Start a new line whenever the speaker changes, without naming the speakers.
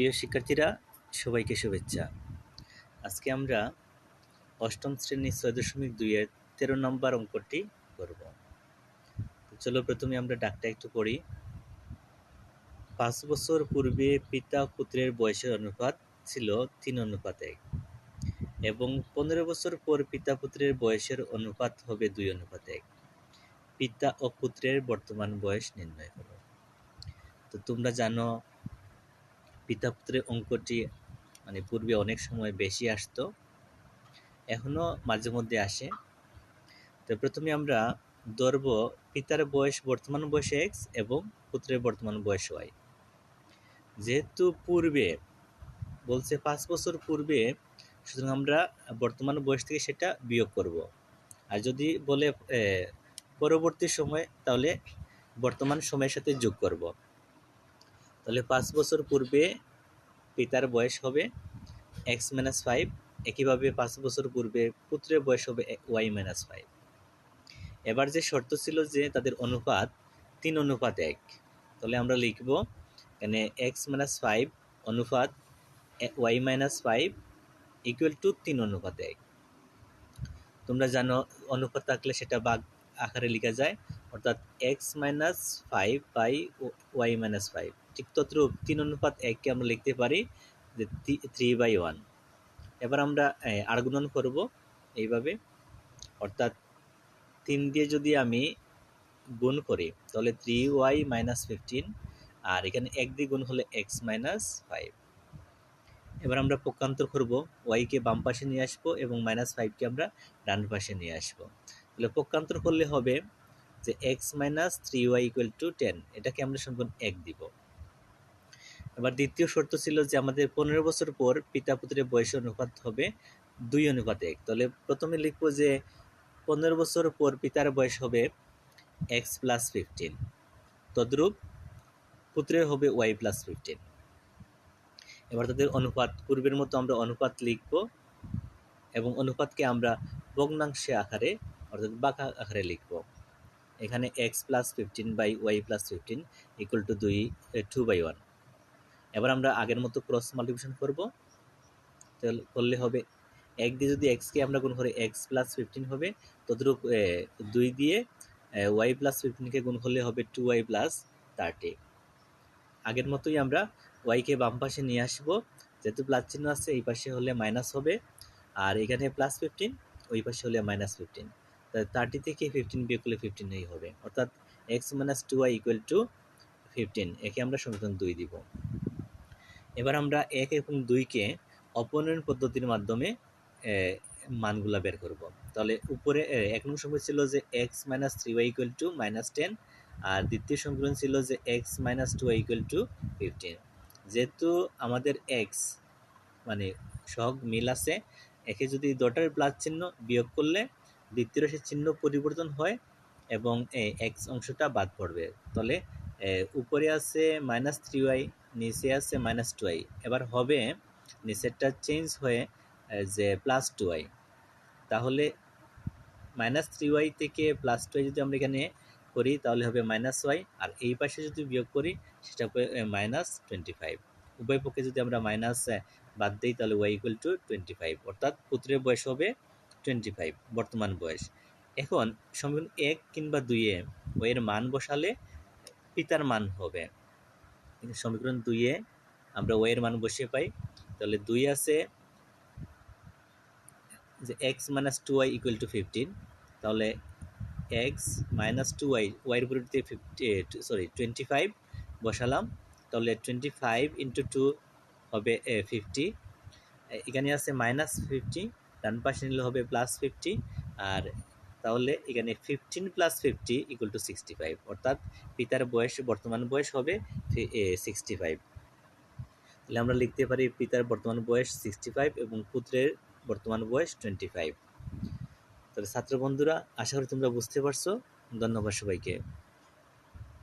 প্রিয় শিক্ষার্থীরা, সবাইকে শুভেচ্ছা। আজকে আমরা অষ্টম শ্রেণি ছয় দশমিক দুইয়ের তেরো নম্বর অঙ্কটি করব। চলো প্রথমে আমরা ডাকটা একটু পড়ি। পাঁচ বছর পূর্বে পিতা পুত্রের বয়সের অনুপাত ছিল তিন অনুপাত এক এবং পনেরো বছর পর পিতা পুত্রের বয়সের অনুপাত হবে দুই অনুপাত এক। পিতা ও পুত্রের বর্তমান বয়স নির্ণয় করো। তো তোমরা জানো পিতা পুত্রের অঙ্কটি মানে পূর্বে অনেক সময় বেশি আসতো এখনও মাঝে মধ্যে আসে। তো প্রথমে আমরা ধরব পিতার বয়স বর্তমান বয়স এক্স এবং পুত্রের বর্তমান বয়স ওয়াই যেহেতু পূর্বে, বলছে পাঁচ বছর পূর্বে, সুতরাং আমরা বর্তমান বয়স থেকে সেটা বিয়োগ করব। আর যদি বলে পরবর্তী সময়, তাহলে বর্তমান সময়ের সাথে যোগ করব। তাহলে পাঁচ বছর পূর্বে পিতার বয়স হবে এক্স মাইনাস ফাইভ একইভাবে পাঁচ বছর পূর্বে পুত্রের বয়স হবে ওয়াই মাইনাস ফাইভ এবার যে শর্ত ছিল যে তাদের অনুপাত তিন, অনুপাত এক, তাহলে আমরা লিখব এখানে এক্স মাইনাস ফাইভ অনুপাত Y minus five equal to তিন, অনুপাত এক। তোমরা জানো অনুপাত থাকলে সেটা বাঘ আকারে লেখা যায়। অর্থাৎ X minus five by Y minus five ঠিক তদ্রূপ তিন অনুপাত এককে আমরা লিখতে পারি যে থ্রি বাই ওয়ান এবার আমরা আর্গুণন করব এইভাবে। অর্থাৎ তিন দিয়ে যদি আমি গুণ করি, তাহলে থ্রি ওয়াই মাইনাস ফিফটিন আর এখানে এক দিয়ে গুণ হলে এক্স মাইনাস ফাইভ এবার আমরা পক্ষান্তর করব ওয়াইকে বাম পাশে নিয়ে আসব এবং মাইনাস ফাইভকে আমরা ডান পাশে নিয়ে আসব। তাহলে পক্ষান্তর করলে হবে যে X minus three Y equal to ten এটাকে আমরা সম্পূর্ণ এক দিব। এবার দ্বিতীয় শর্ত ছিল যে আমাদের পনেরো বছর পর পিতা পুত্রের বয়স অনুপাত হবে দুই অনুপাত এক। তাহলে প্রথমে লিখব যে পনেরো বছর পর পিতার বয়স হবে এক্স প্লাস ফিফটিন তদ্রূপ পুত্রের হবে ওয়াই প্লাস ফিফটিন এবার তাদের অনুপাত, পূর্বের মতো আমরা অনুপাত লিখব এবং অনুপাতকে আমরা ভগ্নাংশে আকারে, অর্থাৎ বাঁকা আকারে লিখব। এখানে X plus fifteen by Y plus fifteen equal to দুই টু বাই ওয়ান এবার আমরা আগের মতো ক্রস মাল্টিপ্লিকেশন করব। করলে হবে, এক দিয়ে যদি এক্সকে আমরা গুণ করি এক্স প্লাস ফিফটিন হবে, তদ্রূপ দুই দিয়ে ওয়াই প্লাস ফিফটিনকে গুণ করলে হবে টু ওয়াই প্লাস থার্টি আগের মতোই আমরা ওয়াইকে বাম পাশে নিয়ে আসব। যেহেতু প্লাস চিহ্ন আছে, এই পাশে হলে মাইনাস হবে। আর এখানে প্লাস ফিফটিন ওই পাশে হলে মাইনাস ফিফটিন থার্টি থেকে ফিফটিন বিয়োগ করলে ফিফটিনই হবে। অর্থাৎ X minus two Y equal to fifteen একে আমরা সমীকরণ দুই দিব। এবার আমরা এক এবং দুইকে অপনয়ন পদ্ধতির মাধ্যমে মানগুলা বের করব। তাহলে উপরে এক নম্বর সমীকরণ ছিল যে X minus three Y equal to minus ten আর দ্বিতীয় সমীকরণ ছিল যে X minus two Y equal to fifteen যেহেতু আমাদের এক্স মানে সহগ মিল আছে, একে যদি ডটার প্লাস চিহ্ন বিয়োগ করলে দ্বিতীয় রাশির চিহ্ন পরিবর্তন হয় এবং এক্স অংশটা বাদ পড়বে। তাহলে উপরে আছে মাইনাস থ্রি ওয়াই নিচে আছে মাইনাস টু ওয়াই এবার হবে নিচেরটা চেঞ্জ হয়ে যে প্লাস টু ওয়াই তাহলে মাইনাস থ্রি ওয়াই থেকে প্লাস টু ওয়াই যদি আমরা এখানে করি, তাহলে হবে মাইনাস ওয়াই আর এই পাশে যদি বিয়োগ করি, সেটা মাইনাস টোয়েন্টি ফাইভ উভয় পক্ষে যদি আমরা মাইনাস বাদ দিই, তাহলে Y equal to twenty five অর্থাৎ পুত্রের বয়স হবে টোয়েন্টি ফাইভ বর্তমান বয়স। এখন সমীকরণ এক কিংবা দুইয়ে ওয়ের মান বসালে পিতার মান হবে। সমীকরণ দুইয়ে আমরা ওয়ের মান বসিয়ে পাই, তাহলে দুই আছে যে X minus two Y equal to fifteen তাহলে এক্স মাইনাস টু ওয়াই ওয়াইয়ের পরিবর্তে ফিফটি সরি টোয়েন্টি ফাইভ বসালাম, তাহলে টোয়েন্টি ফাইভ ইন্টু টু হবে ফিফটি এখানে আছে মাইনাস ফিফটি ডান পাশে নিলে হবে প্লাস ফিফটি আর তাহলে এখানে fifteen plus fifty equal to sixty five অর্থাৎ পিতার বয়স, বর্তমান বয়স হবে সিক্সটি ফাইভ তাহলে আমরা লিখতে পারি পিতার বর্তমান বয়স সিক্সটি ফাইভ এবং পুত্রের বর্তমান বয়স টোয়েন্টি ফাইভ তাহলে ছাত্র বন্ধুরা আশা করি তোমরা বুঝতে পারছ। ধন্যবাদ সবাইকে।